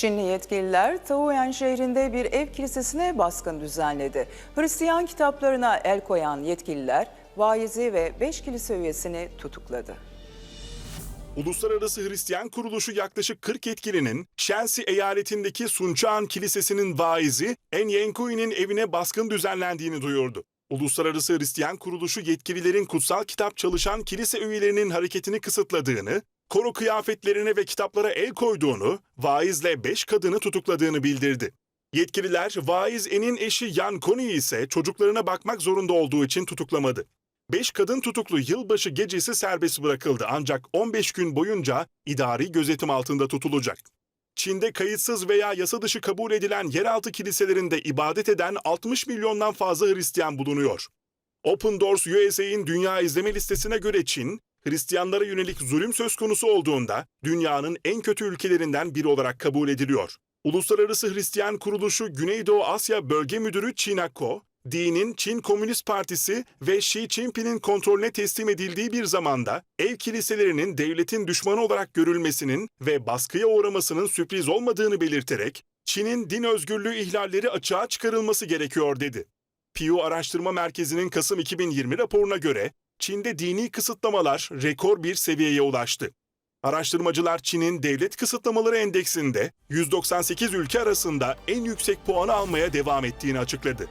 Çinli yetkililer Taoyuan şehrinde bir ev kilisesine baskın düzenledi. Hristiyan kitaplarına el koyan yetkililer vaizi ve 5 kilise üyesini tutukladı. Uluslararası Hristiyan Kuruluşu yaklaşık 40 yetkilinin Shensi eyaletindeki Suncheon Kilisesi'nin vaizi En Yenkui'nin evine baskın düzenlendiğini duyurdu. Uluslararası Hristiyan Kuruluşu yetkililerin kutsal kitap çalışan kilise üyelerinin hareketini kısıtladığını, koro kıyafetlerine ve kitaplara el koyduğunu, vaizle 5 kadını tutukladığını bildirdi. Yetkililer vaiz En'in eşi Yan Koni'yi ise çocuklarına bakmak zorunda olduğu için tutuklamadı. 5 kadın tutuklu yılbaşı gecesi serbest bırakıldı ancak 15 gün boyunca idari gözetim altında tutulacak. Çin'de kayıtsız veya yasa dışı kabul edilen yeraltı kiliselerinde ibadet eden 60 milyondan fazla Hristiyan bulunuyor. Open Doors USA'in dünya izleme listesine göre Çin, Hristiyanlara yönelik zulüm söz konusu olduğunda dünyanın en kötü ülkelerinden biri olarak kabul ediliyor. Uluslararası Hristiyan Kuruluşu Güneydoğu Asya Bölge Müdürü Çinako, dinin Çin Komünist Partisi ve Xi Jinping'in kontrolüne teslim edildiği bir zamanda ev kiliselerinin devletin düşmanı olarak görülmesinin ve baskıya uğramasının sürpriz olmadığını belirterek Çin'in din özgürlüğü ihlalleri açığa çıkarılması gerekiyor dedi. Pew Araştırma Merkezi'nin Kasım 2020 raporuna göre Çin'de dini kısıtlamalar rekor bir seviyeye ulaştı. Araştırmacılar Çin'in devlet kısıtlamaları endeksinde 198 ülke arasında en yüksek puanı almaya devam ettiğini açıkladı.